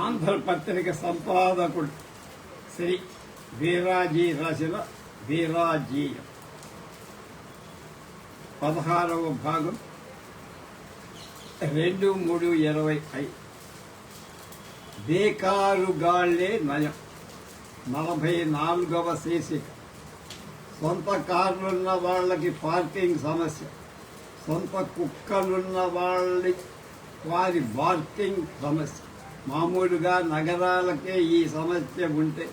ఆంధ్రపత్రిక సంపాదకుడు. శ్రీ వీరాజీ రాసిన వీరాజీయం. పదహారవ భాగం. రెండు మూడు ఇరవై ఐదు బేకారుగాళ్ళే నయం. నలభై నాలుగవ శీర్షిక. సొంత కార్లున్న వాళ్ళకి పార్కింగ్ సమస్య. సొంత కుక్కలున్న వాళ్ళకి వారి పార్కింగ్ సమస్య. మామూలుగా నగరాలకే ఈ సమస్య ఉంటే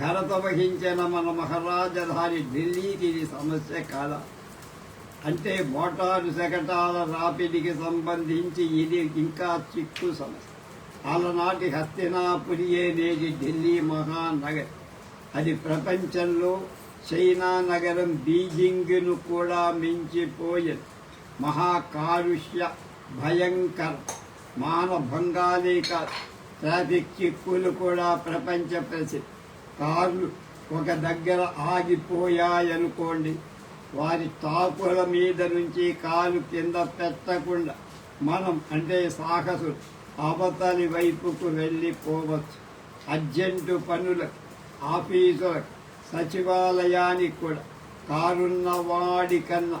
ఘనత వహించిన మన మహారాజధాని ఢిల్లీకి ఇది సమస్య కాదా? అంటే మోటారు శకటాల రాపిడికి సంబంధించి ఇది ఇంకా చిక్కు సమస్య. అలనాటి హస్తినాపురియే నేటి ఢిల్లీ మహానగర్. అది ప్రపంచంలో చైనా నగరం బీజింగ్ను కూడా మించిపోయింది. మహాకాలుష్య భయంకర మానభంగాలే ట్రాఫిక్ చిక్కులు కూడా ప్రపంచ ప్రసిద్ధి కార్లు ఒక దగ్గర ఆగిపోయాయనుకోండి. వారి తాకుల మీద నుంచి కాలు కింద పెట్టకుండా మనం అంటే సాహసులు అవతలి వైపుకు వెళ్ళిపోవచ్చు. అర్జెంటు పనులకు ఆఫీసులకు సచివాలయానికి కూడా కారున్న వాడి కన్నా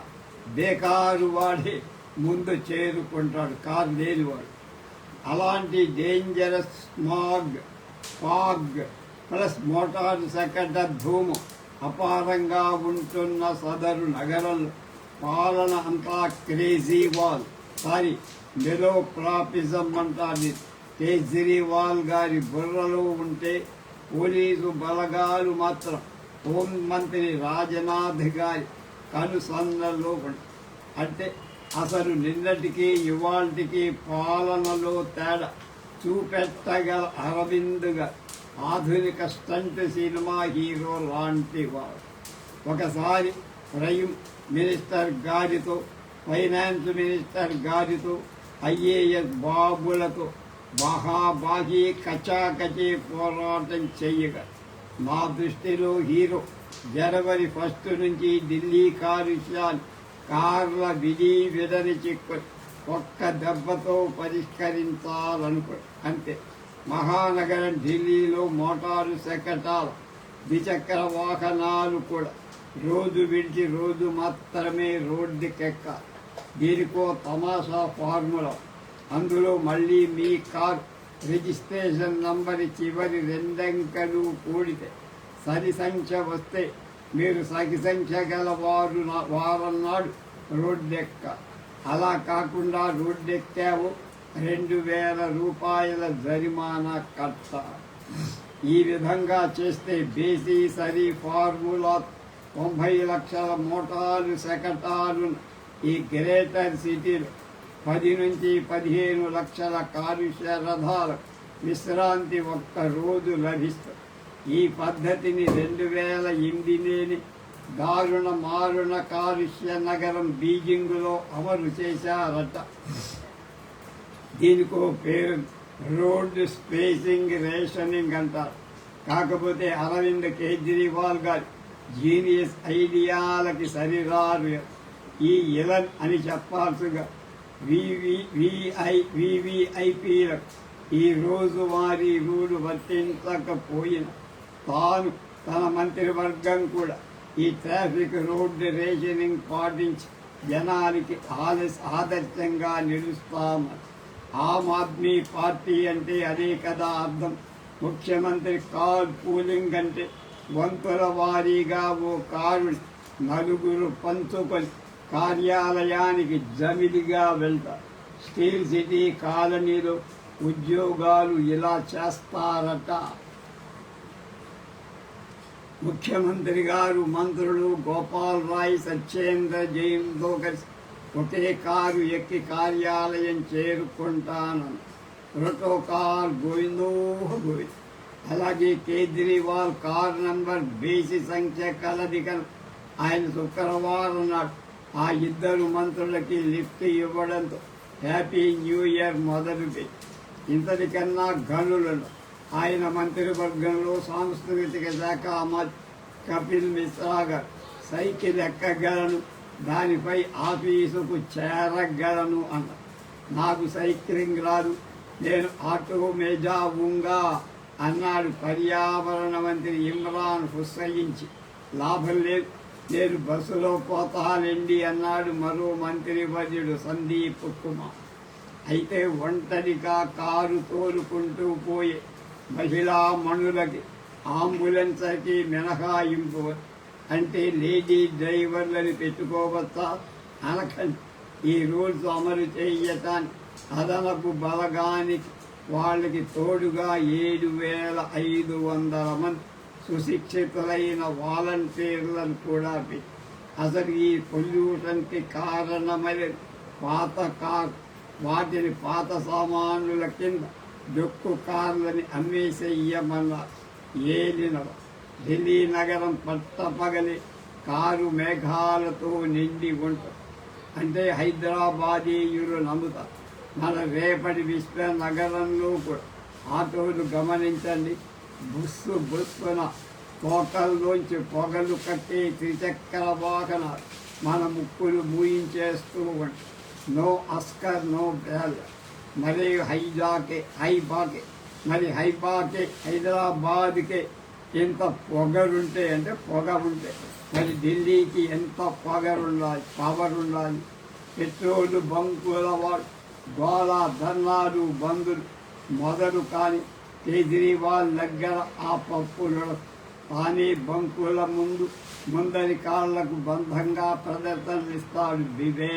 బేకారు వాడే ముందు చేరుకుంటాడు. కారు లేనివాడు. అలాంటి dangerous smog fog plus motor second ధూము అపారంగా ఉంటున్న సదరు నగరంలో పాలన అంతా క్రేజీ వాల్ సారీ మెలో ప్రాపిజం అంటారు కేజ్రీవాల్ గారి బుర్రలో ఉంటే పోలీసు బలగాలు మాత్రం హోం మంత్రి రాజనాథ్ గారి కనుసన్నల్లో అంటే అసలు నిన్నటికి ఇవాళకి పాలనలో తేడా చూపెట్టగల అరవిందుగా. ఆధునిక స్టంట్ సినిమా హీరో లాంటి వారు ఒకసారి ప్రైమ్ మినిస్టర్ గారితో ఫైనాన్స్ మినిస్టర్ గారితో ఐఏఎస్ బాబులతో బాహాబాహి కచాకచి పోరాటం చెయ్యగా నా దృష్టిలో హీరో జనవరి ఫస్ట్ నుంచి ఢిల్లీ కాలుష్యాన్ని కార్ల విధి విడని చిక్కు. ఒక్క దెబ్బతో పరిష్కరించాలనుకో అంతే. మహానగరం ఢిల్లీలో మోటారు శకటాల ద్విచక్ర వాహనాలు కూడా. రోజు విడిచి రోజు మాత్రమే రోడ్డుకెక్క దీనికో తమాషా ఫార్ములా. అందులో మళ్ళీ మీ కార్ రిజిస్ట్రేషన్ నంబర్ చివరి రెండంకలు కూడితే సరి సంఖ్య వస్తే మీరు సగి సంఖ్య గల వారు నా- వారన్నాడు రోడ్డెక్క. అలా కాకుండా రోడ్డెక్కావు రెండు వేల రూపాయల జరిమానా కట్ట ఈ విధంగా చేస్తే బేసీ సరి ఫార్ములా తొంభై లక్షల మోటారు సెకటారు. ఈ గ్రేటర్ సిటీలో పది నుంచి పదిహేను లక్షల కాలుష్య రథాలు. విశ్రాంతి ఒక్క రోజు లభిస్తుంది ఈ పద్ధతిని రెండు వేల ఎనిమిదినేని దారుణ మారుణ కాలుష్య నగరం బీజింగ్లో అమలు చేశారట. దీనికో పేరు రోడ్ స్పేసింగ్ రేషనింగ్ అంటారు. కాకపోతే అరవింద్ కేజ్రీవాల్ గారు జీనియస్ ఐడియాలకి సరిరారు. ఈ ఇలన్ అని చెప్పాల్సిగా వివిఐ వివిఐపీలకు ఈ రోజువారీ రూలు వర్తించకపోయిన తాను తన మంత్రివర్గం కూడా ఈ ట్రాఫిక్ రోడ్డు రేషనింగ్ పాటించి జనానికి ఆదర్శ ఆదర్శంగా నిలుస్తాము. ఆమ్ ఆద్మీ పార్టీ అంటే అదే కదా అర్థం. ముఖ్యమంత్రి కార్ పూలింగ్ అంటే వంతుల వారీగా ఓ కారు నలుగురు పంచుకొని కార్యాలయానికి జమిలిగా వెళ్తారు. స్టీల్ సిటీ కాలనీలో ఉద్యోగాలు ఇలా చేస్తారట. ముఖ్యమంత్రి గారు మంత్రులు గోపాల్ రాయ్ సత్యేంద్ర జైన్తో కలిసి ఒకే కారు ఎక్కి కార్యాలయం చేరుకుంటాను. ప్రోటోకాల్ గోవిందో గోవింద్. అలాగే కేజ్రీవాల్ కార్ నంబర్ బేసి సంఖ్య కలది ఆయన శుక్రవారం నాడు ఆ ఇద్దరు మంత్రులకి లిఫ్ట్ ఇవ్వడంతో హ్యాపీ న్యూ ఇయర్ మొదలుపెట్టి ఇంతటికన్నా గనులను ఆయన మంత్రివర్గంలో సాంస్కృతిక శాఖ అమర్ కపిల్ మిశ్రా గారు సైకిల్ ఎక్కగలను దానిపై ఆఫీసుకు చేరగలను అన్న. నాకు సైక్లింగ్ రాదు. నేను ఆటో మేజావుంగా అన్నాడు పర్యావరణ మంత్రి ఇమ్రాన్ హుస్సయించి లాభం లేదు. నేను బస్సులో పోతానండి అన్నాడు మరో మంత్రి వర్యుడు సందీప్ కుమార్. అయితే ఒంటరిగా కారు తోలుకుంటూ పోయే మహిళా మణులకి అంబులెన్స్కి మినహాయింపు అంటే లేడీ డ్రైవర్లని పెట్టుకోవచ్చా? అనకండి. ఈ రూల్స్ అమలు చేయటానికి అదనపు బలగానికి వాళ్ళకి తోడుగా ఏడు వేల ఐదు వందల మంది సుశిక్షితులైన వాలంటీర్లను కూడా పెట్టి అసలు ఈ పొల్యూషన్కి కారణమైన పాత కార్ వాటిని పాత సామానుల కింద డొక్కు కార్లని అమ్మేసేయమన్న ఏలిన ఢిల్లీ నగరం పట్టపగలి కారు మేఘాలతో నిండి ఉంటుంది అంటే హైదరాబాదీయులు నమ్ముతారు మన రేపటి విశ్వ నగరంలో కూడా. ఆటోలు గమనించండి. బుస్సు బుస్సున తోకల్లోంచి పొగలు కట్టి త్రిచక్ర వాహనాలు మన ముక్కులు మూయించేస్తూ ఉంటాయి నో అస్కర్ నో బ్యాలెన్స్. మరి హైజాకే హైపాకి మరి హైపాకి హైదరాబాద్కే ఎంత పొగరుంటే అంటే పొగ ఉంటే మరి ఢిల్లీకి ఎంత పొగరుండాలి పవర్ ఉండాలి. పెట్రోల్ బంకుల వాడు గోళ ధర్నాలు బంధులు మొదలు కానీ కేజ్రీవాల్ దగ్గర ఆ పప్పులు కానీ బంకుల ముందు ముందరి కాళ్ళకు బంధంగా ప్రదర్శనలిస్తాడు వివే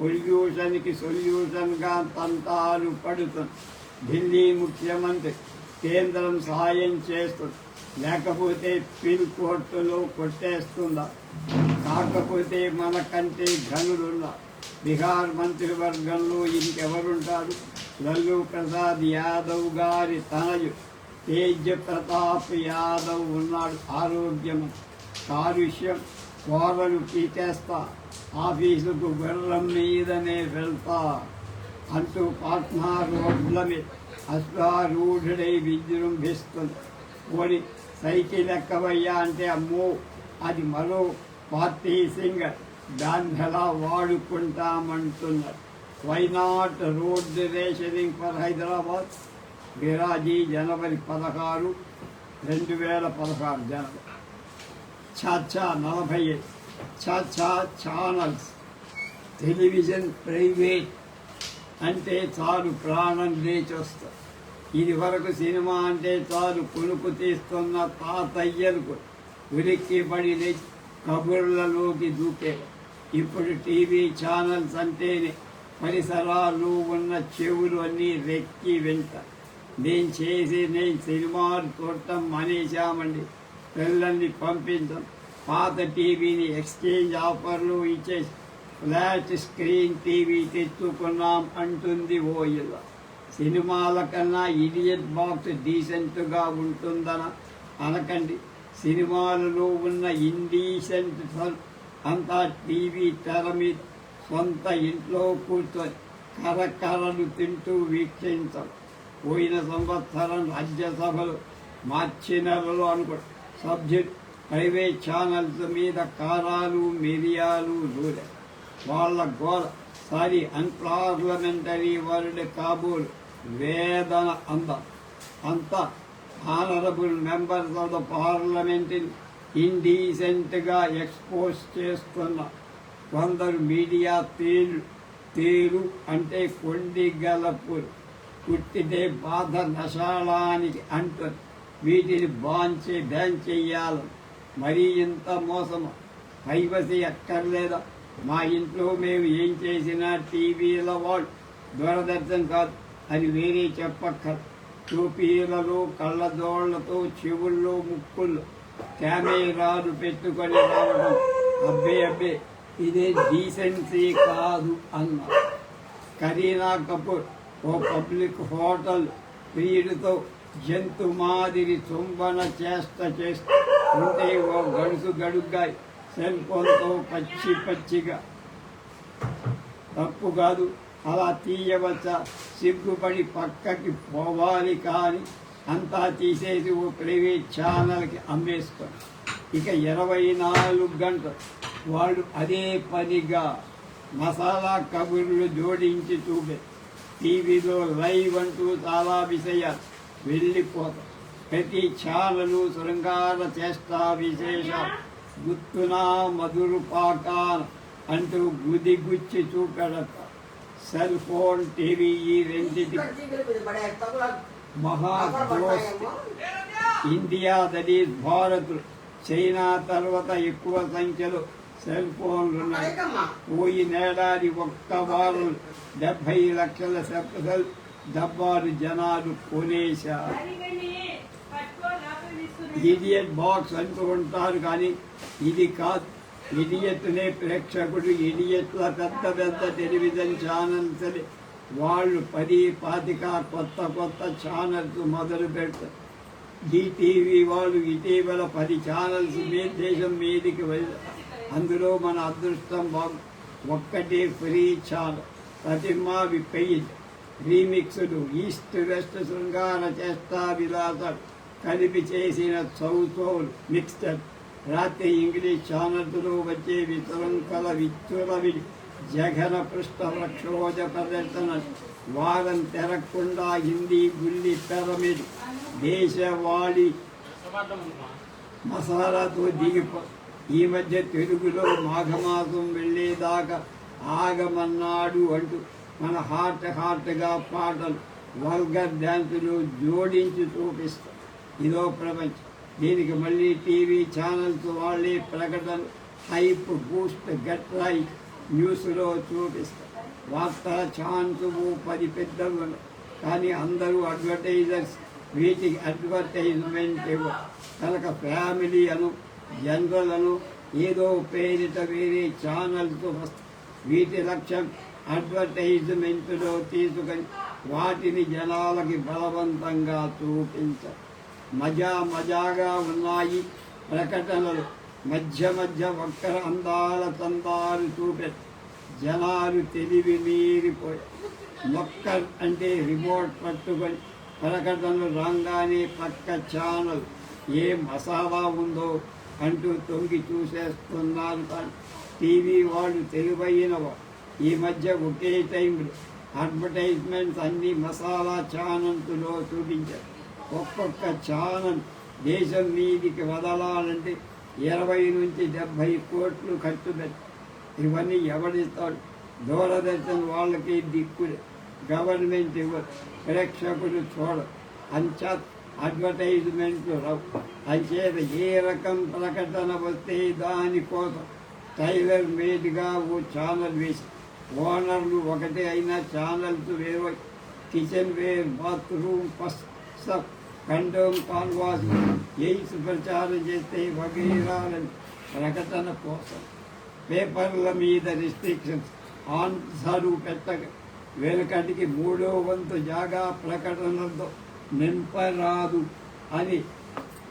పొల్యూషన్కి సొల్యూషన్గా తంతాలు పడుతుంది ఢిల్లీ ముఖ్యమంత్రి కేంద్రం సహాయం చేస్తుంది లేకపోతే పిన్ కోర్టులో కొట్టేస్తుందా? కాకపోతే మనకంటే ఘనులున్నా బీహార్ మంత్రివర్గంలో ఇంకెవరుంటారు? లల్లు ప్రసాద్ యాదవ్ గారి తనయు తేజ ప్రతాప్ యాదవ్ ఉన్నాడు. ఆరోగ్యం కాలుష్యం కోరలు పీకేస్తా. ఆఫీసుకు గుర్రం మీదనే వెళ్తా. అంటూ పాట్నా రోడ్ల అశ్వారూఢుడై విజృంభిస్తుంది. ఓడి సైకిల్ ఎక్కవయ్యా అంటే అమ్మో అది మరో పార్టీ సింగ్ దాన్ని ఎలా వాడుకుంటామంటున్నారు. Why not road rationing for Hyderabad Viraji జనవరి పదహారు రెండు వేల పదహారు జనవరి. చాచా నలభై ఐదు. ఛానల్స్ టెలివిజన్ ప్రైవేట్ అంటే చాలు ప్రాణం లేచొస్తా. ఇది వరకు సినిమా అంటే చాలు కొనుక్కు తీస్తున్న తాతయ్యలకు ఉలిక్కి పడి లేచి కబుర్లలోకి దూకేవారు ఇప్పుడు టీవీ ఛానల్స్ అంటేనే పరిసరాలు ఉన్న చెవులు అన్నీ రెక్కి వెంట. నేను చేసి నేను సినిమాలు చూడటం మానేశామండి. పిల్లల్ని పంపించాం. పాత టీవీని ఎక్స్చేంజ్ ఆఫర్లు ఇచ్చేసి ఫ్లాట్ స్క్రీన్ టీవీ తెచ్చుకున్నాం అంటుంది ఓ ఇల్లు సినిమాల కన్నా ఇడియట్ బాక్స్ డీసెంట్గా ఉంటుందన అనకండి. సినిమాలలో ఉన్న ఇండీసెంట్ అంతా టీవీ తెర మీద సొంత ఇంట్లో కూర్చొని కరకరలు తింటూ వీక్షించం. పోయిన సంవత్సరం రాజ్యసభలో మార్చి నెలలో అనుకో సబ్జెక్ట్ ప్రైవేట్ ఛానల్స్ మీద కారాలు మిరియాలు దూరే వాళ్ళ గోల సారీ అన్పార్లమెంటరీ వరల్డ్ కాబూల్ వేదన అంద. అంత honourable members of the parliament ఇండీసెంట్గా expose చేస్తున్న కొందరు మీడియా తేలు తేలు అంటే కొండి గలపురు పుట్టితే బాధ నశాళానికి అంటారు వీటిని బాన్ చే బ్యాన్ చెయ్యాలి. మరీ ఇంత మోసము. ప్రైవసీ ఎక్కర్లేదా మా ఇంట్లో మేము ఏం చేసినా టీవీల వాళ్ళు దూరదర్శన్ కాదు అని వేరే చెప్పక్కర్. టోపీలలో కళ్ళదోళ్ళతో చెవుల్లో ముక్కుల్లో కెమెరాలు పెట్టుకొని రావడం. అబ్బే అబ్బే ఇదే డీసెన్సీ కాదు అన్న. కరీనా కపూర్ ఓ పబ్లిక్ హోటల్ ప్రియుడితో జంతు మాదిరి చుంబన చేష్ట చేస్తూ ఉంటే ఓ గడుసు గడుగ్గా సెల్ ఫోన్తో పచ్చి పచ్చిగా. తప్పు కాదు. అలా తీయవచ్చా. సిగ్గుపడి పక్కకి పోవాలి కానీ అంతా తీసేసి ఓ ప్రైవేట్ ఛానల్కి అమ్మేసుకో ఇక ఇరవై నాలుగు గంటలు వాళ్ళు అదే పనిగా మసాలా కబుర్లు జోడించి చూపే. టీవీలో లైవ్ అంటూ చాలా విషయాలు వెళ్ళిపోతాం ప్రతి ఛానలు శృంగార చేష్టా విశేష. గుత్తున మధురు అంటూ గుది గుచ్చి సెల్ ఫోన్ టీవీ ఈ రెండింటి మహా India that is Bharat China తర్వాత ఎక్కువ సంఖ్యలో సెల్ ఫోన్లు ఉన్నాయి. పోయినేడాది ఒక్క వారం డెబ్బై లక్షల సెల్ డబ్బాలు జనాలు కొనేశారు. ఇడియట్ బాక్స్ అంటుకుంటారు కానీ ఇది కాదు. ఇడియట్నే ప్రేక్షకుడు ఇడియట్ల పెద్ద పెద్ద టెలివిజన్ ఛానల్స్ అని వాళ్ళు పది పాతిక కొత్త కొత్త ఛానల్స్ మొదలు పెడతారు ఈటీవీ వాళ్ళు ఇటీవల పది ఛానల్స్ మీ దేశం మీదికి వెళ్ళారు అందులో మన అదృష్టం బాగు ఒక్కటే ఫ్రీ ఛానల్ ప్రతిమా పేజ్ రీమిక్స్లు ఈస్ట్ వెస్ట్ శృంగార చేష్టా విలాసాలు. కలిపి చేసిన చౌతోల్ మిక్స్చర్ రాత్రి ఇంగ్లీష్ ఛానల్స్లో వచ్చే వితరంకల విచ్చులవి జఘన పృష్ఠ వృక్షోజ ప్రదర్శన. వారం తెరకుండా హిందీ గుల్లి పిరమిడ్. దేశవాళి మసాలాతో దిగిపో ఈ మధ్య తెలుగులో మాఘమాసం వెళ్ళేదాకా ఆగమన్నాడు అంటూ మన హార్ట్ హార్ట్గా పాటలు వల్గర్ డ్యాన్సులు జోడించి చూపిస్తాం. ఇదో ప్రపంచం. దీనికి మళ్ళీ టీవీ ఛానల్స్ వాళ్ళే ప్రకటన హైప్ బూస్ట్ గట్ లైక్ న్యూస్లో చూపిస్తారు వార్తల ఛాన్స్ పది పెద్దలు కానీ అందరూ అడ్వర్టైజర్స్. వీటికి అడ్వర్టైజ్మెంట్ ఇవ్వరు. కనుక ఫ్యామిలీ అను జనరల్ అను ఏదో పేరిట వేరే ఛానల్స్ వస్తాయి. వీటి లక్ష్యం అడ్వర్టైజ్మెంట్లో తీసుకొని వాటిని జనాలకి బలవంతంగా చూపించారు మజా మజాగా ఉన్నాయి. ప్రకటనలు మధ్య మధ్య ఒక్కర అందాల తందాలు చూపె జనాలు తెలివి మీరిపోయారు మొక్కర్ అంటే రిమోట్ పట్టుకొని ప్రకటనలు రాగానే పక్క ఛానల్ ఏ మసాలా ఉందో అంటూ తొంగి చూసేస్తున్నారు కానీ టీవీ వాళ్ళు తెలివైన ఈ మధ్య ఒకే టైంలో అడ్వర్టైజ్మెంట్స్ అన్ని మసాలా ఛానల్స్లో చూపించారు. ఒక్కొక్క ఛానల్ దేశం మీదికి వదలాలంటే ఇరవై నుంచి డెబ్భై కోట్లు ఖర్చు పెట్టి ఇవన్నీ ఎవరిస్తాడు దూరదర్శన్ వాళ్ళకి దిక్కులే గవర్నమెంట్ ఇవ్వరు. ప్రేక్షకులు చూడరు. అంచా అడ్వర్టైజ్మెంట్లు రావు. అంచేత ఏ రకం ప్రకటన వస్తే దానికోసం టైలర్ మేడ్గా ఓ ఛానల్ వేసి ఓనర్లు ఒకటే అయినా ఛానల్స్ వేరు కిచెన్ వేర్ బాత్రూమ్ ఫస్ట్ ఖండం కాన్వాస్ ఎయిడ్స్ ప్రచారం చేస్తే వగీరాల ప్రకటన కోసం పేపర్ల మీద రిస్ట్రిక్షన్స్ ఆన్సరు పెట్టక వెనుకటికి మూడో వంతు జాగా ప్రకటనలతో నింపరాదు అని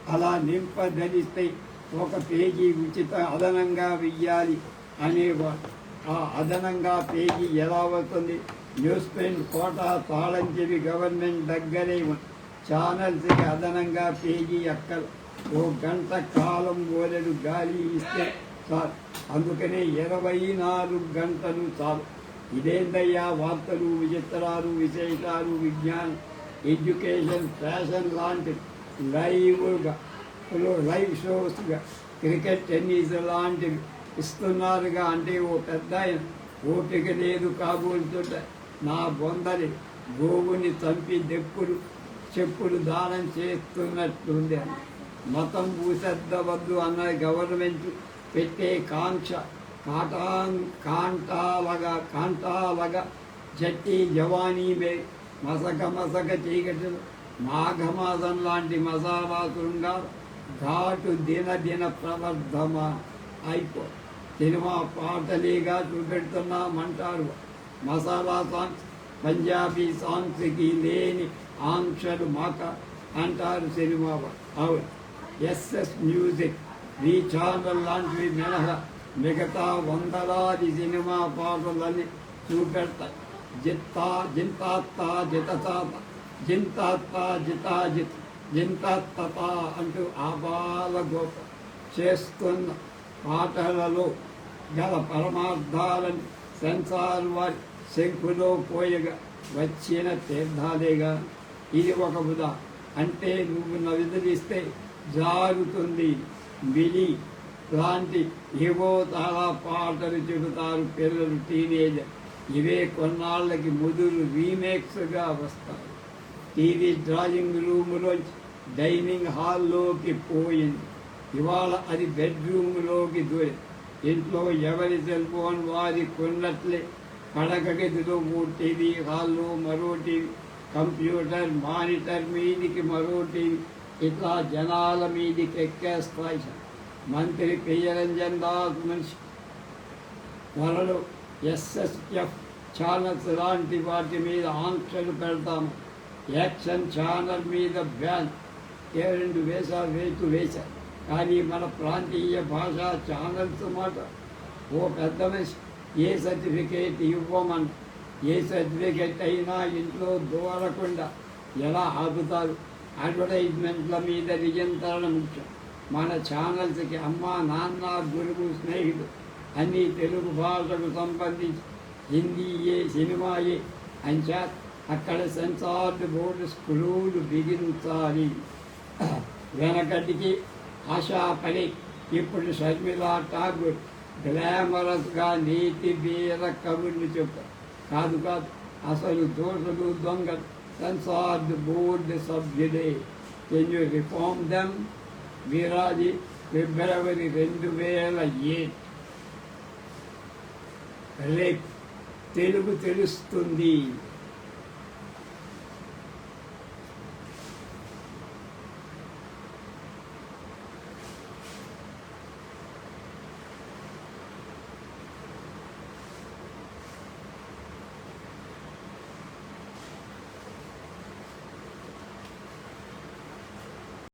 అలా నింపదలిస్తే ఒక పేజీ ఉచిత అదనంగా వెయ్యాలి అనేవాడు. ఆ అదనంగా పేజీ ఎలా వస్తుంది? న్యూస్ ప్రింట్ కోటా తాళం గవర్నమెంట్ దగ్గరే ఉంది. ఛానల్స్కి అదనంగా పేజీ అక్కలు ఓ గంట కాలం ఓలెడు గాలి ఇస్తే చాలు అందుకనే ఇరవై నాలుగు గంటలు చాలు ఇదేందయ్యా వార్తలు విచిత్రాలు విశేషాలు విజ్ఞానం ఎడ్యుకేషన్ ఫ్యాషన్ లాంటి లైవ్గా లైవ్ షోస్గా క్రికెట్ టెన్నిస్ లాంటివి ఇస్తున్నారుగా అంటే ఓ పెద్ద ఆయన ఓపిక లేదు కాబోతుంటే నా బొందరి గోవుని చంపి దెప్పులు చెప్పులు దానం చేస్తున్నట్టుంది అని. మతం పూసెద్దవద్దు అన్న గవర్నమెంట్ పెట్టే కాంక్ష కాటాం కాంటాలగా కాంటాలగా జట్టి జవానీమే మసక మసక చీకటిలు మాఘమాసం లాంటి మసాలా శృంగారు ఘాటు దిన దిన ప్రవర్ధమ అయిపో. సినిమా పాటలీగా చూపెడుతున్నామంటారు మసాలా సాంగ్స్ పంజాబీ సాంగ్స్కి లేని ఆంక్షలు మాక అంటారు సినిమా అవును ఎస్ఎస్ మ్యూజిక్. ఈ ఛానల్ లాంటివి మినహా మిగతా వందలాది సినిమా పాటలని చూపెడతాయి జిత్తా జింతాత్త జితతాత. జింతాత్త జితాజిత్ జింతాత్తత అంటూ ఆబాల గోప చేస్తున్న పాటలలో గల పరమార్థాలని సెన్సార్ వారి శంకులో పోయగా వచ్చిన తీర్థాలేగా ఇది ఒక బుధ. అంటే నువ్వు నవిదలిస్తే జారుతుంది బిలి లాంటి ఏవో చాలా పాటలు చెబుతారు పిల్లలు టీనేజర్ ఇవే కొన్నాళ్ళకి ముదురు రీమేక్స్గా వస్తాయి. టీవీ డ్రాయింగ్ రూములోంచి డైనింగ్ హాల్లోకి పోయింది. ఇవాళ అది బెడ్రూమ్లోకి దూరి. ఇంట్లో ఎవరి సెల్ ఫోన్ వారి కొన్నట్లే. పడక మూడు టీవీ హాల్లో మరో టీవీ కంప్యూటర్ మానిటర్ మీదికి మరో టీవీ ఇట్లా జనాల మీదికి ఎక్కేస్తాయి సార్. మంత్రి ప్రియరంజన్ దాస్ మనిషి. త్వరలో ఎస్ఎస్ఎఫ్ ఛానల్స్ లాంటి వాటి మీద ఆంక్షలు పెడతాము. యాక్షన్ ఛానల్ మీద బ్యాన్. ఏ రెండు వేసా వేటు వేశారు కానీ మన ప్రాంతీయ భాషా ఛానల్స్ మాట ఓ పెద్ద మనిషి. ఏ సర్టిఫికేట్ ఇవ్వమని? ఏ సర్టిఫికేట్ అయినా ఇంట్లో దూరకుండా ఎలా ఆపుతారు? అడ్వర్టైజ్మెంట్ల మీద నియంత్రణ ముఖ్యం. మన ఛానల్స్కి అమ్మ నాన్న గురువు స్నేహితుడు అన్నీ తెలుగు భాషకు సంబంధించి. హిందీయే సినిమాయే అంచా అక్కడ సెన్సార్డ్ బోర్డు స్క్రూలు బిగించాలి. వెనకటికి ఆశా పని. ఇప్పుడు షర్మిలా ఠాగూర్ గ్లామరస్గా నీతి బీర కబుర్లు చెప్పారు కాదు కాదు. అసలు దోషులు దొంగలు సెన్సార్డ్ బోర్డు సభ్యులే. Can you reform them Viraji ఫిబ్రవరి రెండు వేల ఏడు. రేపు తెలుగు తెలుస్తుంది.